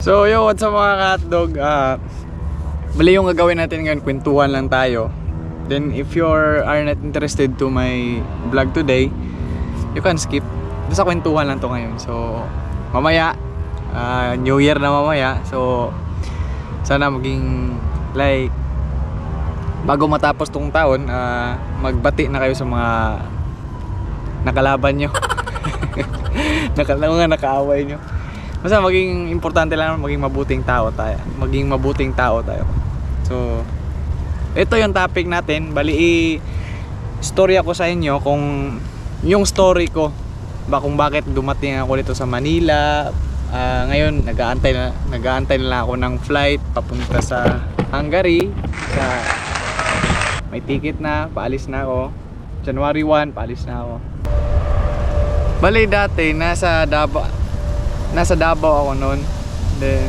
So yo, what's up mga katdog? Ah, bali yung gagawin natin ngayon, kwentuhan lang tayo. Then if you are not interested to my vlog today, you can skip. Basta kwentuhan lang to ngayon. So mamaya, ah, New Year na mamaya. So sana maging like bago matapos tong taon, ah, magbati na kayo sa mga nakalaban nyo. Naka, mga nakaaway nyo. Basta maging importante lang maging mabuting tao tayo. Maging mabuting tao tayo. So, ito yung topic natin. Bali, i- story ako sa inyo kung yung story ko ba kung bakit dumating ako dito sa Manila. Ah, ngayon, nag-aantay na, nag-aantay na lang ako ng flight papunta sa Hungary. Sa, may ticket na, paalis na ako. January 1, paalis na ako. Bali dati, nasa Davao, nasa Davao ako noon. Then,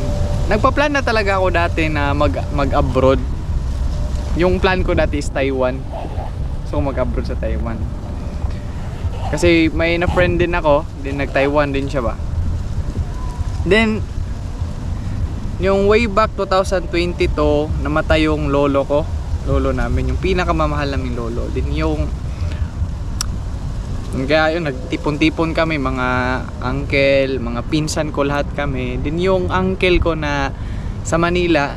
nagpa-plan na talaga ako dati na mag, mag-abroad. Yung plan ko dati is Taiwan. So, mag-abroad sa Taiwan. Kasi may na-friend din ako, then nag-Taiwan din siya ba. Then, yung way back 2022, namatay yung lolo ko. Lolo namin, yung pinakamamahal naming lolo. Then yung kaya yun, nagtipon-tipon kami, mga uncle, mga pinsan ko lahat kami. Din yung uncle ko na sa Manila,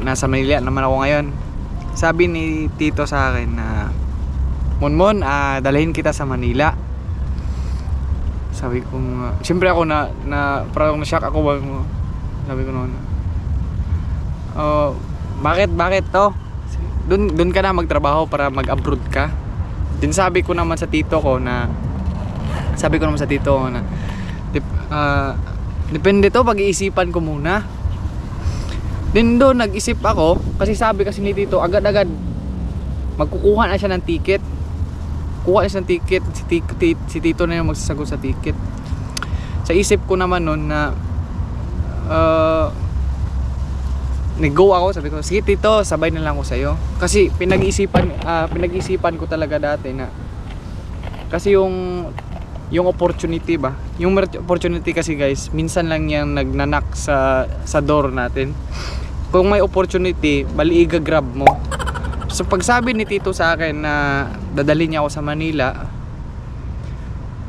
nasa Manila naman ako ngayon. Sabi ni Tito sa akin na, Monmon, ah, dalhin kita sa Manila. Sabi ko, nga- siyempre ako na, na parang na-shock ako. ba- Sabi ko noon, oh, bakit, bakit to? Doon, doon ka na magtrabaho para mag-abroad ka. Din sabi ko naman sa tito ko na sabi ko naman sa tito ko na dip, ah, depende to pag-iisipan ko muna. Din doon nag-isip ako kasi sabi kasi ni tito agad-agad magkukuha na siya ng ticket. Kuha na siya ng ticket si, ti- ti- si tito na yung magsasagot sa ticket. Sa isip ko naman noon na uh, nag-go ako, sabi ko, sige tito, sabay na lang ako sa'yo. Kasi pinag-isipan, ah, pinag-isipan ko talaga dati na, kasi yung, yung opportunity ba, yung opportunity kasi guys, minsan lang yan nagnanak sa, sa door natin. Kung may opportunity, bali i-grab mo. So pag sabi ni tito sa akin na dadalhin niya ako sa Manila,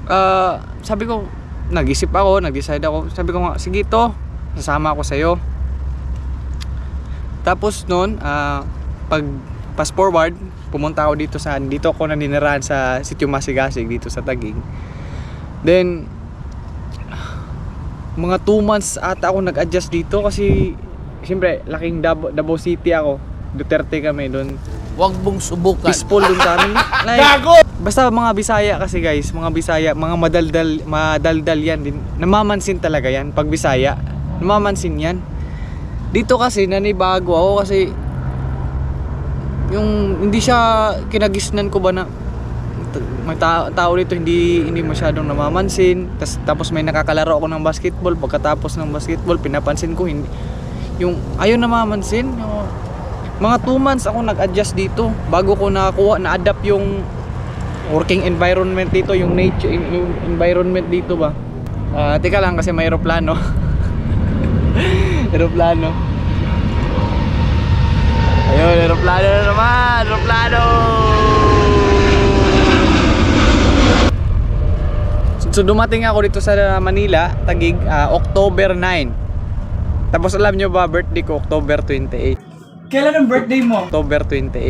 ah, sabi ko, nag-isip ako, nag-decide ako, sabi ko nga, sige to, sasama ako sa'yo. Tapos noon, ah, pag fast forward, pumunta ako dito sa dito ako naninirahan sa Sitio Masigasig dito sa Taguig. Then mga 2 months ata ako nag-adjust dito kasi siyempre laking Davao, Davao City ako. Duterte kami doon. Huwag mong subukan. Peaceful doon sa amin. Like, Basta mga Bisaya kasi guys, mga Bisaya, mga madaldal, madaldal yan din. Namamansin talaga yan pag Bisaya. Namamansin yan. Dito kasi nanibago ako kasi yung hindi siya kinagisnan ko ba na may ta- tao dito hindi hindi masyadong namamansin. Tas, tapos may nakakalaro ako ng basketball. Pagkatapos ng basketball pinapansin ko hindi yung ayaw namamansin. Yung, mga 2 months ako nag-adjust dito bago ko nakakuha na-adapt yung working environment dito yung nature yung, environment dito ba. Ah, teka lang kasi may aeroplano aeroplano ayun aeroplano na naman aeroplano so, so dumating ako dito sa Manila Tagig ah, October 9 tapos alam nyo ba birthday ko October 28 Kailan ang birthday mo? October 28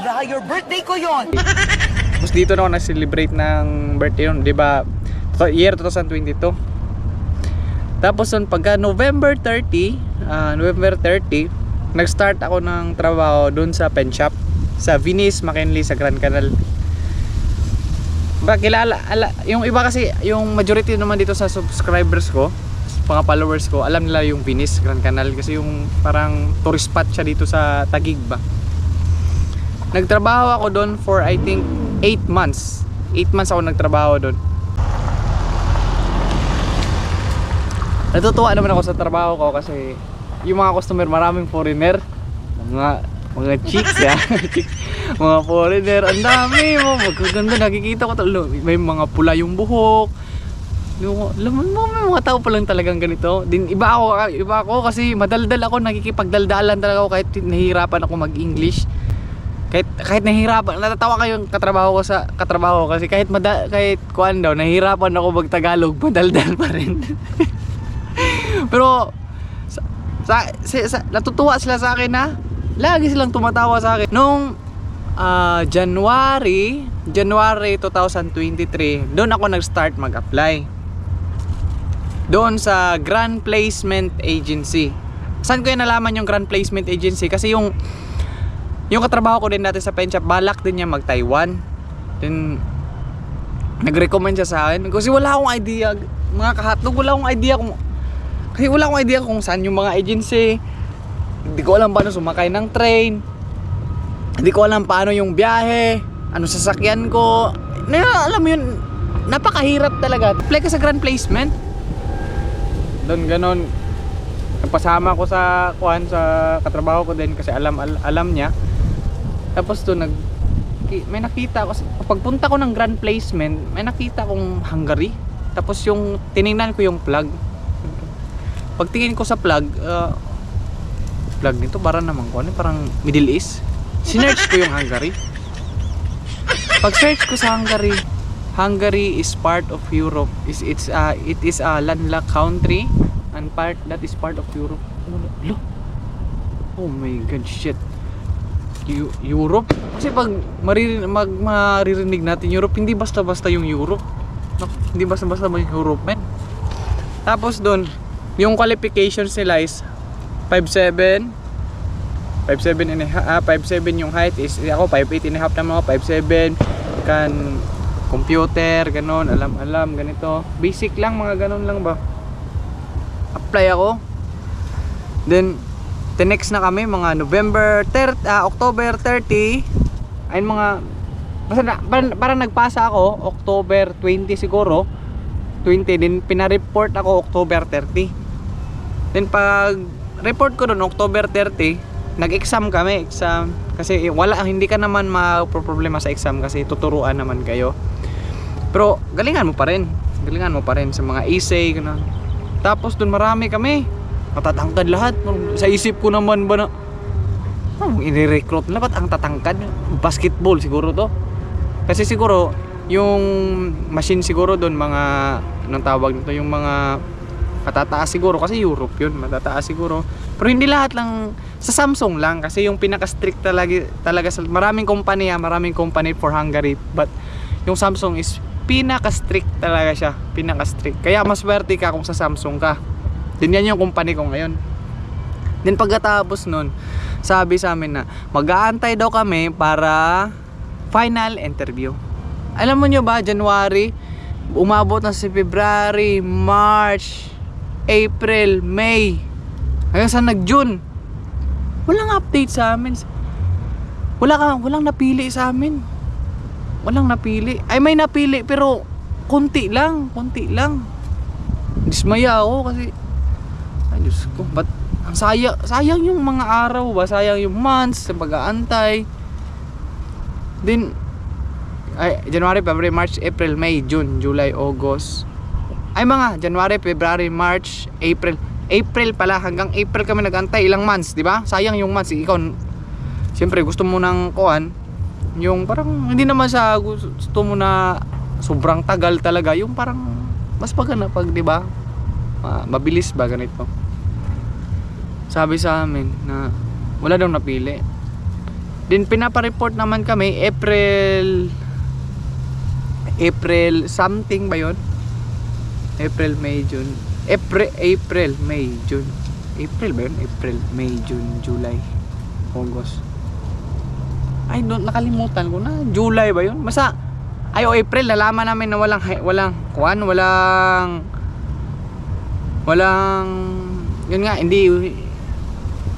Baka your birthday ko yon. Tapos dito na ako nag-celebrate ng birthday nun, di ba? Year 2022. Tapos nun, pagka November 30, ah, November 30, nag-start ako ng trabaho dun sa pen shop sa Venice, McKinley, sa Grand Canal. Ba, kilala, ala, yung iba kasi, yung majority naman dito sa subscribers ko, mga followers ko, alam nila yung Venice, Grand Canal kasi yung parang tourist spot siya dito sa Taguig ba. Nagtrabaho ako doon for I think 8 months. 8 months ako nagtrabaho doon. Natutuwa naman ako sa trabaho ko kasi yung mga customer maraming foreigner. Mga mga chicks ya. chicks, mga foreigner. Ang dami mo. Magaganda nakikita ko. talo. May mga pula yung buhok. Alam mo, may mga tao pa lang talagang ganito. Din, iba ako, iba ako kasi madaldal ako, nakikipagdaldalan talaga ako kahit nahihirapan ako mag-English. Kahit, kahit nahihirapan, natatawa kayo yung katrabaho ko sa katrabaho ko kasi kahit mada, kahit kuan daw, nahihirapan ako mag-Tagalog, madaldal pa rin. Pero, sa, sa, sa- natutuwa sila sa akin na, lagi silang tumatawa sa akin. Nung ah, January, January 2023, doon ako nag-start mag-apply doon sa Grand Placement Agency. Saan ko yan nalaman yung Grand Placement Agency? Kasi yung yung katrabaho ko din dati sa pen shop, balak din niya mag-Taiwan. Then, nag-recommend siya sa akin. Kasi wala akong idea, mga kahatlog, wala akong idea kung... Kasi wala akong idea kung saan yung mga agency. Hindi ko alam paano sumakay ng train. Hindi ko alam paano yung biyahe. Ano sasakyan ko. Na, alam mo yun, napakahirap talaga. Apply ka sa Grand Placement doon ganon nagpasama ko sa kuan sa katrabaho ko din kasi alam al- alam niya tapos doon nag may nakita ko pagpunta ko ng grand placement may nakita kong Hungary tapos yung tiningnan ko yung plug pagtingin ko sa plug uh, plug nito para naman ko ano parang Middle East sinearch ko yung Hungary pag search ko sa Hungary Hungary is part of Europe. Is it's uh, it is a landlocked country and part that is part of Europe. Lo. Oh my god, shit. Eu- Europe? Kasi pag maririn mag maririnig natin Europe, hindi basta-basta yung Europe. No, hindi basta-basta yung Europe, man. Tapos doon, yung qualifications nila is 5'7", 5'7 and a half, ah, 5'7 yung height is ako 5'8 and a half na mga 5'7 kan computer ganon alam alam ganito. Basic lang mga ganon lang ba? Apply ako. Then the next na kami mga November 30 ah, October 30 ayun mga basta na, parang, parang nagpasa ako October 20 siguro. 20 din pinareport ako October 30 then pag report ko noon October 30 nag-exam kami exam. Kasi wala hindi ka naman ma-problema sa exam kasi tuturuan naman kayo. Pero galingan mo pa rin. Galingan mo pa rin sa mga essay ganun. tapos dun marami kami. Matatangkad lahat. Sa isip ko naman ba na oh, ini-recruit na ba't ang tatangkad basketball siguro to. Kasi siguro yung machine siguro doon mga anong tawag nito? Yung mga matataas siguro kasi Europe yun matataas siguro. Pero hindi lahat lang sa Samsung lang kasi yung pinaka strict talaga talaga sa maraming kumpanya maraming company for Hungary but yung Samsung is pinaka strict talaga siya pinaka strict kaya maswerte ka kung sa Samsung ka. Din yan yung company ko ngayon. Then pagkatapos nun, sabi sa amin na mag-aantay daw kami para final interview. Alam mo nyo ba, January, umabot na si February, March, April, May, hanggang sa nag-June. Walang update sa amin. Wala ka, walang napili sa amin. Walang napili. Ay may napili pero konti lang, konti lang. Dismaya ako kasi ay Diyos ko, ba't ang sayang, sayang yung mga araw ba? Sayang yung months sa pag-aantay. Then, ay, January, February, March, April, May, June, July, August. Ay mga, January, February, March, April. April pala, hanggang April kami nag-antay. Ilang months, di ba? Sayang yung months. Ikaw, siyempre gusto mo ng kuhan, yung parang, hindi naman sa gusto mo na sobrang tagal talaga. Yung parang, mas pagana pag, di ba? Ma- mabilis ba ganito? Sabi sa amin na wala daw napili. Din pinapa-report naman kami April April something ba 'yon? April, May, June. April, April, May, June. April ba 'yon? April, May, June, July, August. Ay, no, nakalimutan ko na. July ba 'yon? Basta ay o April nalaman namin na walang walang kuan, walang walang yun nga hindi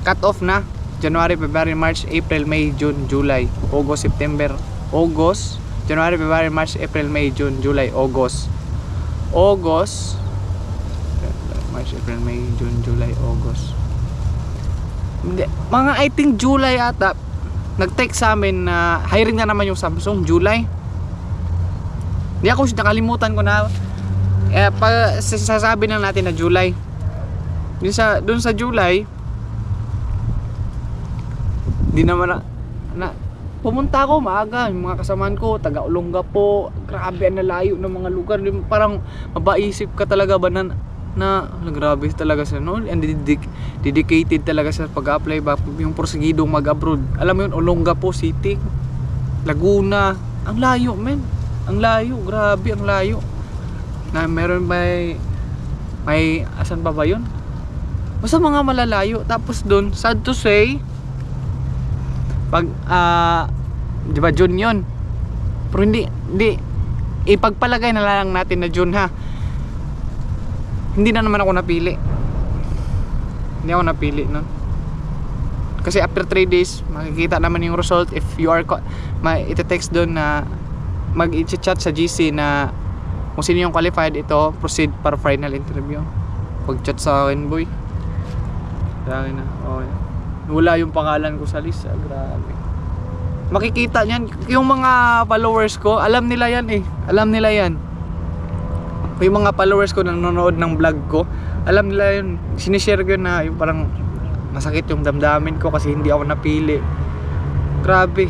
cut off na January, February, March, April, May, June, July, August, September, August, January, February, March, April, May, June, July, August. August, March, April, May, June, July, August. Hindi, mga I think July ata, nag-text sa amin na hiring na naman yung Samsung, July. Hindi ako nakalimutan ko na Eh, pa, sasabi na natin na July. Dun sa, dun sa July, di naman na, na pumunta ako maaga, yung mga kasamaan ko, taga Olongapo, grabe ang nalayo ng mga lugar, parang mabaisip ka talaga ba na, na grabe talaga sa no? And dedic- dedicated talaga sa pag-apply ba yung porsigidong mag-abroad. Alam mo yun Olongapo City Laguna. Ang layo men. Ang layo grabe ang layo. Na meron may may asan pa ba yun? Basta mga malalayo. Tapos doon sad to say pag ah di ba June yun. Pero hindi hindi ipagpalagay na lang natin na June ha? Hindi na naman ako napili. Hindi ako napili nun. Kasi after 3 days makikita naman yung result. If you are may ite-text doon na mag chat sa GC na kung sino yung qualified ito proceed para final interview. Pag chat sa akin boy. Sa akin na okay wala yung pangalan ko sa list ah, grabe. Makikita niyan yung mga followers ko alam nila yan eh. Alam nila yan. Yung mga followers ko na nanonood ng vlog ko alam nila yun. Sinishare ko yun na yung parang masakit yung damdamin ko kasi hindi ako napili. Grabe.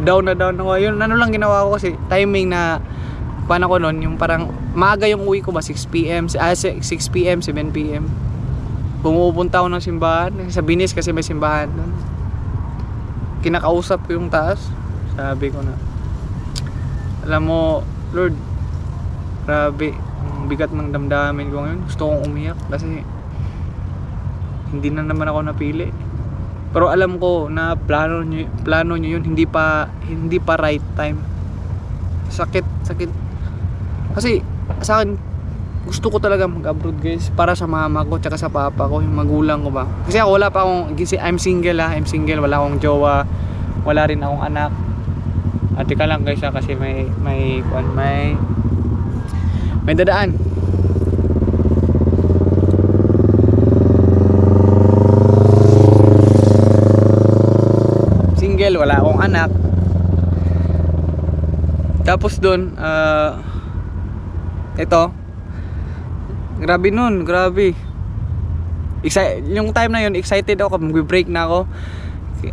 Down na down ako. Yun ano lang ginawa ko kasi timing na paano ko nun yung parang maaga yung uwi ko ba 6pm ah, 6pm 7pm pumupunta ako ng simbahan sa Binis kasi may simbahan doon. Kinakausap ko yung taas. Sabi ko na alam mo Lord grabe ang bigat ng damdamin ko ngayon. Gusto kong umiyak kasi hindi na naman ako napili. Pero alam ko na plano nyo, plano nyo yun hindi pa hindi pa right time. Sakit sakit. Kasi sa akin gusto ko talaga mag-abroad guys para sa mama ko tsaka sa papa ko yung magulang ko ba. Kasi ako wala pa akong I'm single ha. I'm single wala akong jowa wala rin akong anak. At ka lang guys ha, kasi may may may may dadaan. Single wala akong anak. Tapos doon ah ito grabe nun grabe. Exci- yung time na yun excited ako mag-break na ako.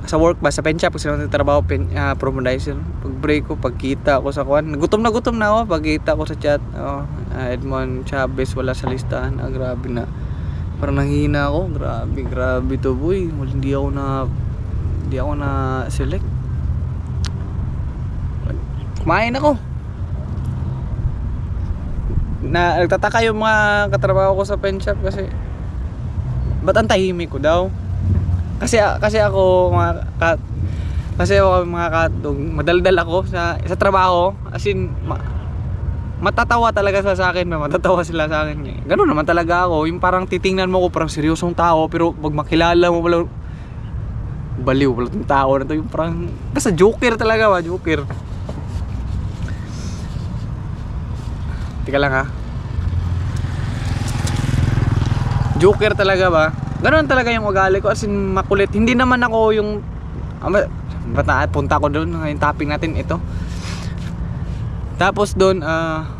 Sa work ba sa pen shop kasi nagtatrabaho pen uh, promodizer pag break ko pagkita ako sa kwan. Gutom na gutom na ako pagkita ko sa chat oh, ah, Edmond Chavez wala sa listahan. Ah, grabe na. Parang nanghihina ako. Grabe grabe to boy. Wala- hindi ako na hindi ako na select. Kumain ako na nagtataka yung mga katrabaho ko sa pen shop kasi ba't ang tahimik ko daw? Kasi kasi ako mga kat kasi ako mga katong madaldal ako sa sa trabaho. As in ma, matatawa talaga sila sa akin matatawa sila sa akin. Ganun naman talaga ako. Yung parang titingnan mo ko parang seryosong tao pero pag makilala mo pala baliw pala tong tao na to. Yung parang basta joker talaga ba joker Tika lang ha. Joker talaga ba? Ganun talaga yung ugali ko as in makulit. Hindi naman ako yung ah, ba- ba't na punta ko doon yung topic natin ito. Tapos doon ah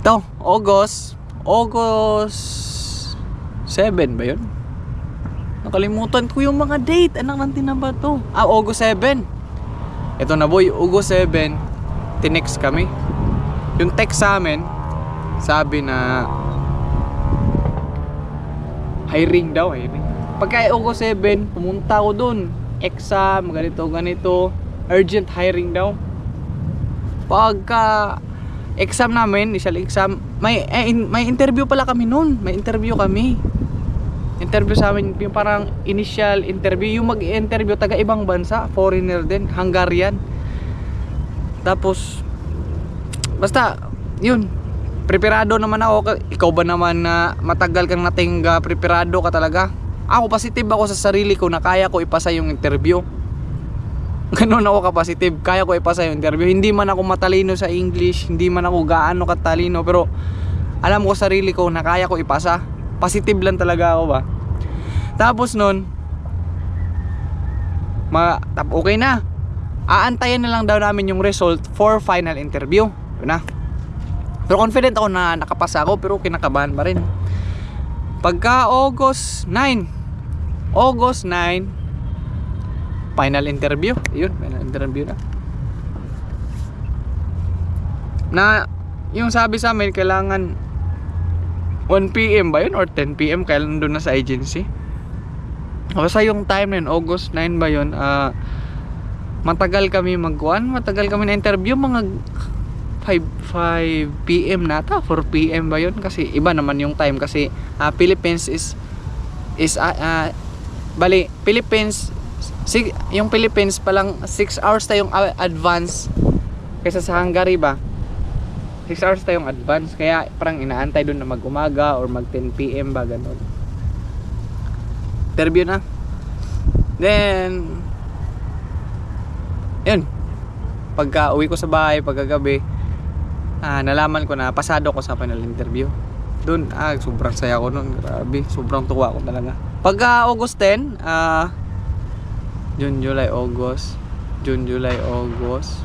to August August 7 ba yun? Nakalimutan ko yung mga date. Anak natin na ba to? Ah, August 7. Ito na boy, August 7. Tinext kami. Yung text sa amin, sabi na hiring daw hiring. Pagka August 7, pumunta ako doon. Exam, ganito, ganito. Urgent hiring daw. Pagka exam namin, initial exam, may eh, in- may interview pala kami noon. May interview kami. Interview sa amin, yung parang initial interview, yung mag-interview taga ibang bansa, foreigner din, Hungarian. Tapos basta yun preparado naman ako. Ikaw ba naman na matagal kang natingga preparado ka talaga? Ako positive ako sa sarili ko na kaya ko ipasa yung interview. Ganun ako ka positive kaya ko ipasa yung interview. Hindi man ako matalino sa English hindi man ako gaano katalino pero alam ko sa sarili ko na kaya ko ipasa. Positive lang talaga ako ba? Tapos nun ma okay na. Aantayan na lang daw namin yung result for final interview. Yun na Pero confident ako na nakapasa ako pero kinakabahan pa rin. Pagka August 9, August 9, final interview. Yun, final interview na. Na, yung sabi sa amin, kailangan 1pm ba yun or 10pm kailan doon na sa agency? Basta yung time na August 9 ba yun, ah, matagal kami magkuhan, matagal kami na interview, mga 5, 5 p.m. nata, 4 p.m. ba yun? Kasi iba naman yung time kasi ah, Philippines is is ah, ah, bali, Philippines sig, yung Philippines pa lang 6 hours tayong advance kaysa sa Hungary ba? 6 hours tayong advance kaya parang inaantay doon na mag-umaga or mag 10 p.m. ba ganun. Interview na. Then yun. Pagka uwi ko sa bahay, pagkagabi, ah, nalaman ko na pasado ko sa final interview. Doon, ah, sobrang saya ko noon. Grabe, sobrang tuwa ko talaga. Pagka August 10, ah, June, July, August, June, July, August.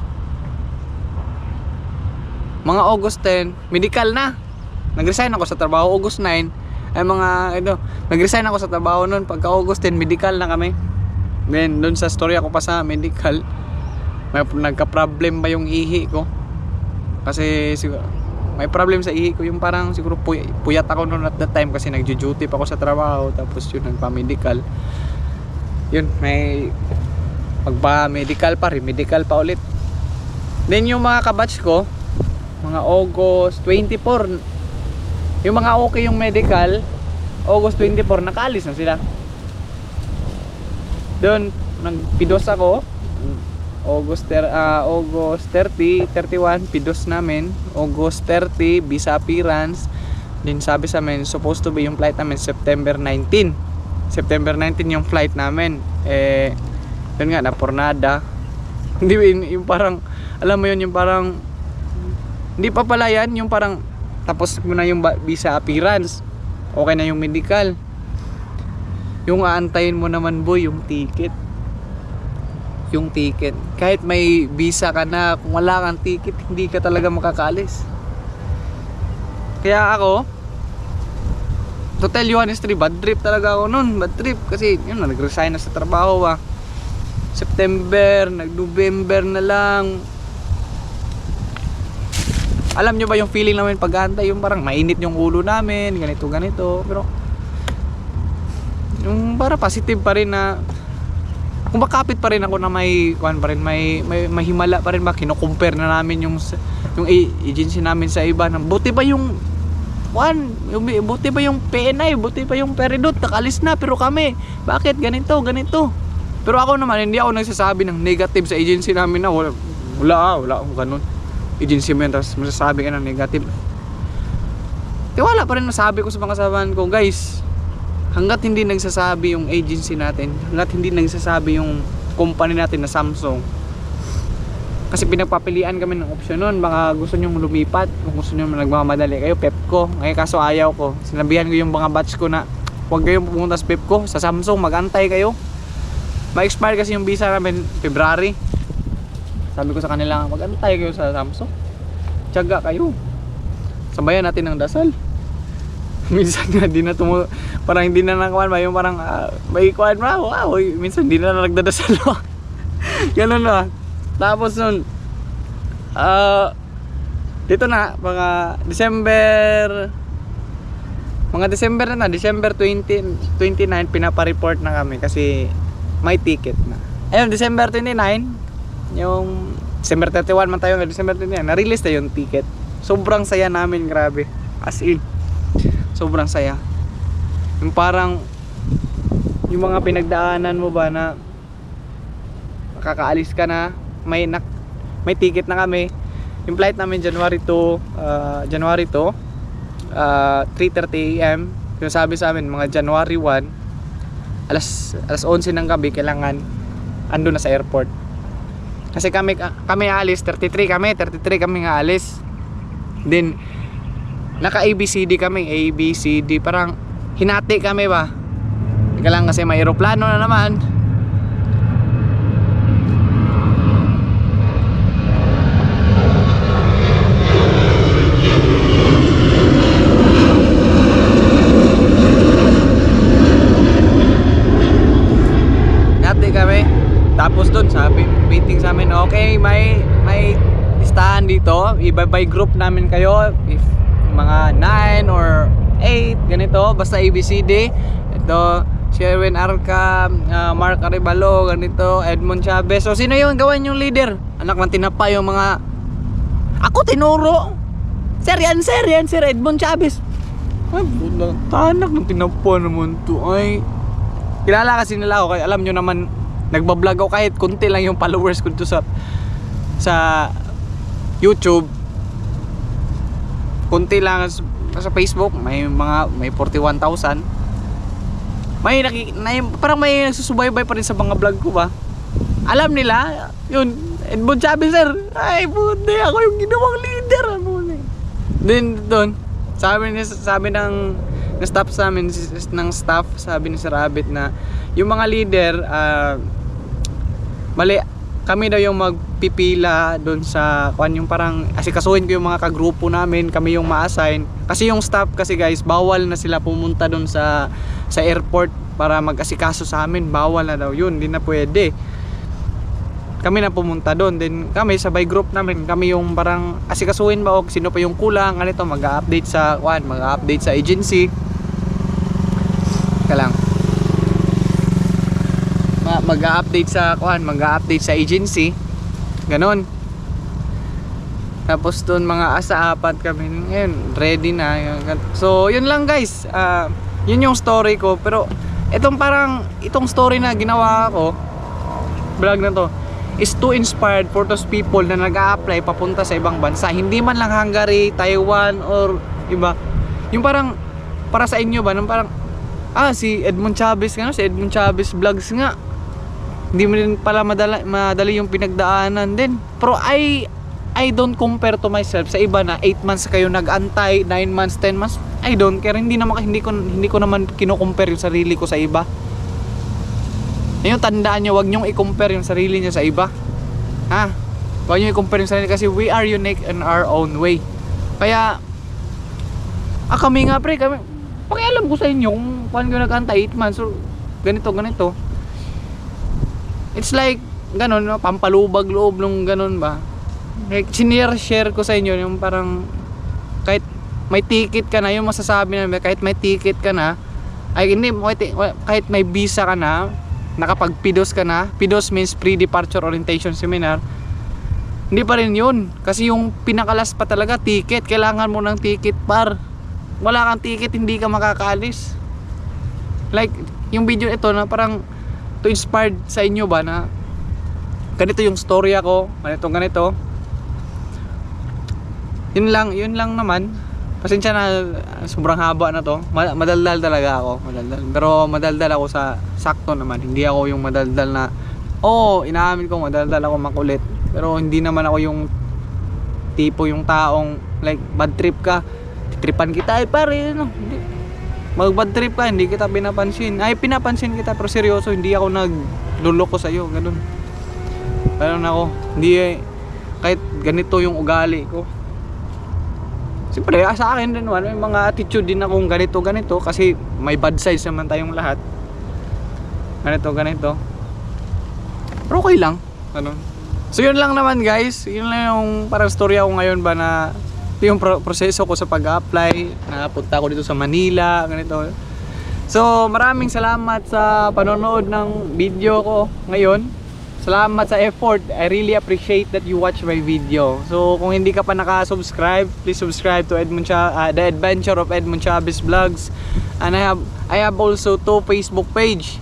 Mga August 10, medical na. Nag-resign ako sa trabaho August 9. Ay mga ito, nag-resign ako sa trabaho noon pagka August 10, medical na kami. Then doon sa story ako pa sa medical, may nagka-problem ba yung ihi ko? Kasi may problem sa ihi ko yung parang siguro puy, puyat ako noon at that time kasi nagjo-duty pa ako sa trabaho tapos yun nagpa-medical. Yun, may pagpa-medical pa, medical pa ulit. Then yung mga kabatch ko, mga August 24, yung mga okay yung medical, August 24, nakaalis na sila. Doon, nagpidos ako. August, ter, ah, August 30, 31, pidos namin. August 30, visa appearance. Then sabi sa amin, supposed to be yung flight namin September 19. September 19 yung flight namin. Eh, yun nga, napornada. Hindi, yun- yung parang, alam mo yun, yung parang, hindi pa pala yan, yung parang, tapos mo na yung visa appearance. Okay na yung medical. Yung aantayin mo naman boy, yung ticket. Yung ticket. Kahit may visa ka na, kung wala kang ticket, hindi ka talaga makakaalis. Kaya ako, to tell you honestly, bad trip talaga ako nun. Bad trip. Kasi, yun na, nag-resign na sa trabaho ah. September, nag-November na lang. Alam nyo ba yung feeling namin pag-aantay, yung parang mainit yung ulo namin, ganito, ganito. Pero, yung para positive pa rin na kung bakapit pa rin ako na may kuan pa rin may may mahimala pa rin ba? Kino-compare na namin yung yung agency namin sa iba na buti ba yung kuan buti ba yung PNI buti pa yung Peridot nakalis na pero kami bakit ganito ganito? Pero ako naman hindi ako nagsasabi ng negative sa agency namin na wala wala ah, wala akong ganun. Agency mo yan tapos masasabi ka ng negative. Tiwala pa rin nasabi ko sa mga kasabahan ko guys hanggat hindi nagsasabi yung agency natin, hanggat hindi nagsasabi yung company natin na Samsung, kasi pinagpapilian kami ng option nun, baka gusto nyong lumipat, kung gusto nyong nagmamadali kayo, Pepco, ngayon kaso ayaw ko, sinabihan ko yung mga batch ko na, huwag kayong pumunta sa Pepco, sa Samsung, magantay kayo, ma-expire kasi yung visa namin February, sabi ko sa kanila, magantay kayo sa Samsung, tiyaga kayo, sabayan natin ng dasal, minsan nga di na tumu parang hindi na nakuha ba? Yung parang ah, may kuhan ba? Wow minsan di na nagdadasal no? ganun na tapos nun ah dito na mga December mga December na na December 20 29 pinapa-report na kami kasi may ticket na. Ayun December 29 yung December 31 man tayo December 29 na-release na yung ticket. Sobrang saya namin grabe. As in sobrang saya. Yung parang yung mga pinagdaanan mo ba na makakaalis ka na may nak may ticket na kami. Yung flight namin January 2 uh, January 2 uh, 3.30 am yung sabi sa amin mga January 1 alas alas 11 ng gabi kailangan ando na sa airport. Kasi kami kami alis 33 kami 33 kami nga alis then naka ABCD kami ABCD parang hinati kami ba? Teka lang kasi may aeroplano na naman. Hinati kami. Tapos doon sabi waiting sa amin okay may may listahan dito. Iba by group namin kayo. If mga 9 or 8 ganito basta ABCD. Ito Sherwin Arca, ah, Mark Arevalo, ganito, Edmond Chavez. So sino yung gawan yung leader? Anak ng tinapa yung mga Ako tinuro. Sir yan, sir yan, sir Edmond Chavez. Ay, bulang tanak ng tinapa naman to. Ay, kilala kasi nila ako. Kaya alam nyo naman, nagbablog ako kahit konti lang yung followers ko sa sa YouTube. Konti lang sa, Facebook, may mga may 41,000. May naki, na, parang may nagsusubaybay pa rin sa mga vlog ko ba. Alam nila, yun, Edmond Chavez sir. Ay, buti ako yung ginawang leader. Ano na. Then doon, sabi ni sabi ng ng staff sa amin ng staff sabi ni Sir Rabbit na yung mga leader ah, mali kami daw yung magpipila doon sa kwan yung parang asikasuhin ko yung mga kagrupo namin kami yung ma-assign. Kasi yung staff kasi guys bawal na sila pumunta doon sa sa airport para mag-asikaso sa amin. Bawal na daw yun hindi na pwede. Kami na pumunta doon then kami sabay group namin. Kami yung parang asikasuhin ba o sino pa yung kulang? Ano to mag-update sa kwan mag-update sa agency. Ka lang. Ma- mag-update sa kwan mag-update sa agency ganon tapos doon mga asa apat kami ngayon ready na so yun lang guys Ah, yun yung story ko pero itong parang itong story na ginawa ko vlog na to is too inspired for those people na nag-a-apply papunta sa ibang bansa. Hindi man lang Hungary, Taiwan, or iba. Yung parang, para sa inyo ba, nang parang, ah, si Edmond Chavez, ano, si Edmond Chavez vlogs nga. Hindi mo rin pala madala, madali yung pinagdaanan din. Pero I, I don't compare to myself sa iba na 8 months kayo nag-antay, 9 months, 10 months. I don't care. Hindi naman hindi ko hindi ko naman kino-compare yung sarili ko sa iba. Yung tandaan nyo, wag nyong i-compare yung sarili nyo sa iba. Ha? Wag nyo i-compare yung sarili kasi we are unique in our own way. Kaya, ah kami nga pre, kami, pakialam ko sa inyo kung paano ko nag-anta 8 months or ganito, ganito. It's like, ganun, no? pampalubag loob nung ganun ba. Like, sinire-share ko sa inyo yung parang, kahit may ticket ka na, yung masasabi na kahit may ticket ka na, ay hindi, kahit may visa ka na, nakapag-PIDOS ka na, PIDOS means Pre-Departure Orientation Seminar, hindi pa rin yun. Kasi yung pinakalas pa talaga, ticket. Kailangan mo ng ticket par. Wala kang ticket, hindi ka makakaalis. Like, yung video ito na parang to inspired sa inyo ba na ganito yung story ako, ganito ganito. Yun lang, yun lang naman. Pasensya na sobrang haba na to. Ma- madaldal talaga ako, madaldal. Pero madaldal ako sa sakto naman. Hindi ako yung madaldal na Oo, oh, inaamin ko madaldal ako makulit. Pero hindi naman ako yung tipo yung taong like bad trip ka. Titripan kita ay pare ano. Hindi. Mag bad trip ka, hindi kita pinapansin. Ay pinapansin kita pero seryoso, hindi ako nagluloko sa iyo, ganun. Ganun ako. Hindi eh, kahit ganito yung ugali ko. Siyempre, sa akin din naman, may mga attitude din akong ganito, ganito. Kasi may bad sides naman tayong lahat. Ganito, ganito. Pero okay lang. Ano? So yun lang naman guys. Yun lang yung parang story ako ngayon ba na ito yung pro- proseso ko sa pag-apply. Napunta ako dito sa Manila, ganito. So maraming salamat sa panonood ng video ko ngayon. Salamat sa effort. I really appreciate that you watch my video. So kung hindi ka pa naka-subscribe, please subscribe to Edmund Cha- uh, The Adventure of Edmund Chavez Vlogs. And I have I have also two Facebook page.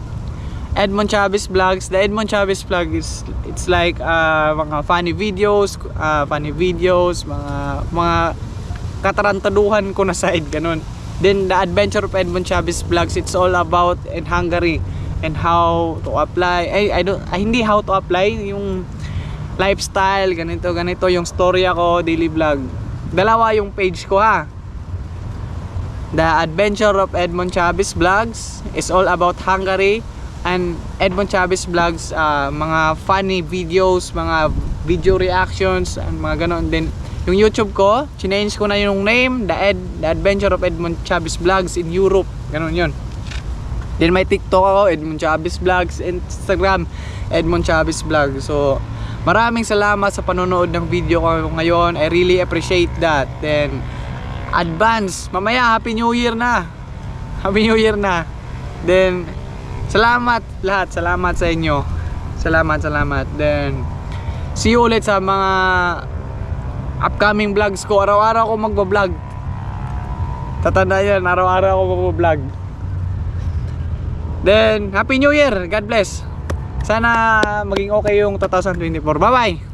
Edmond Chavez Vlogs. The Edmond Chavez Vlog is it's like uh, mga funny videos, uh, funny videos, mga mga katarantaduhan ko na side ganun. Then the Adventure of Edmond Chavez Vlogs, it's all about in Hungary and how to apply. Ay, I don't ay, hindi how to apply yung lifestyle, ganito, ganito yung story ako, daily vlog. Dalawa yung page ko ha. The Adventure of Edmond Chavez Vlogs is all about Hungary and Edmond Chavez Vlogs uh, mga funny videos, mga video reactions and mga ganon din. Yung YouTube ko, change ko na yung name, The, Ed, The Adventure of Edmond Chavez Vlogs in Europe. Ganon yun. Then may TikTok ako, Edmond Chavez Vlogs, Instagram, Edmond Chavez Vlog. So, Maraming salamat sa panonood ng video ko ngayon. I really appreciate that. Then, advance. Mamaya, Happy New Year na. Happy New Year na. Then, salamat lahat. Salamat sa inyo. Salamat, salamat. Then, see you ulit sa mga upcoming vlogs ko. Araw-araw ako magbablog. Tatanda yan, araw-araw ako magbablog. Then, Happy New Year! God bless! Sana maging okay yung 2024. Bye-bye!